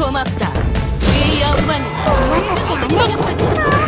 고맙다. 이 영광이 엄마 사치 안 돼.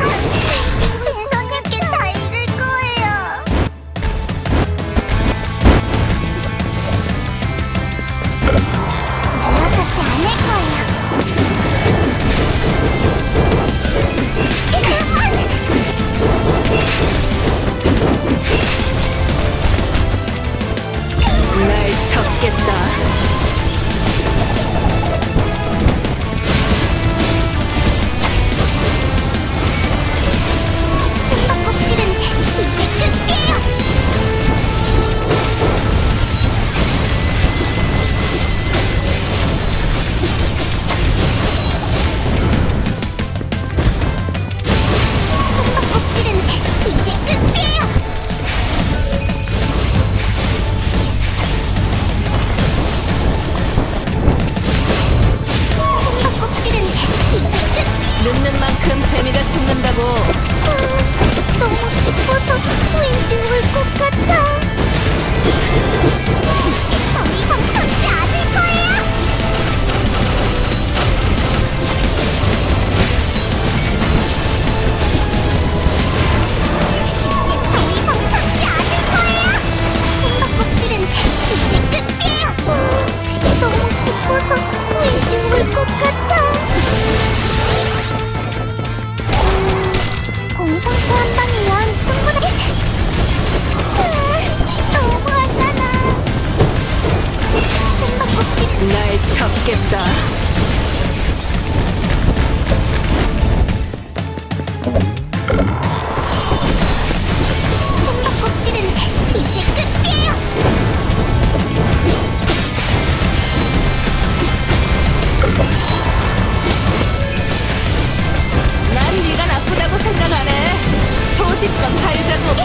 직접 사유자도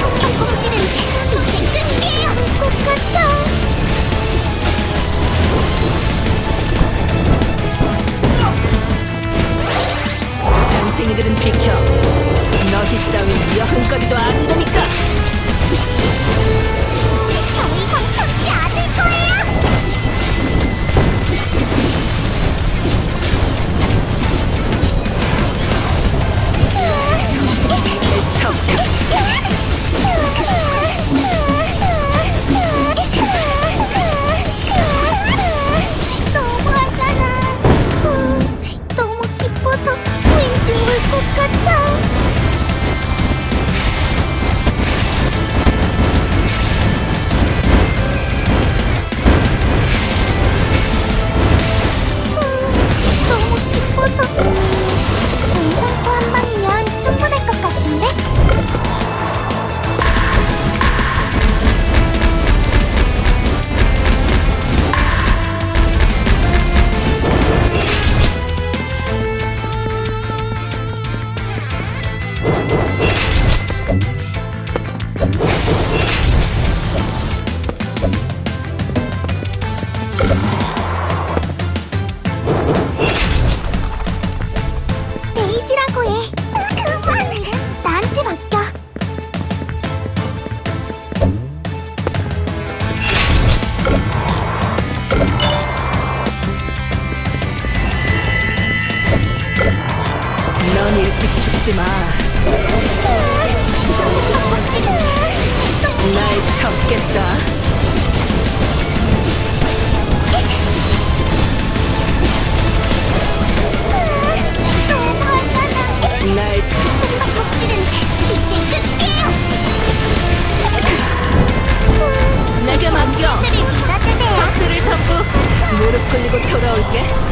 성격 꽁지는 도제 끝이에요. 꽃 같아. 아직 죽지 마. 날 잡겠다. 내가 맡겨. 적들을 전부 무릎 꿇리고 돌아올게.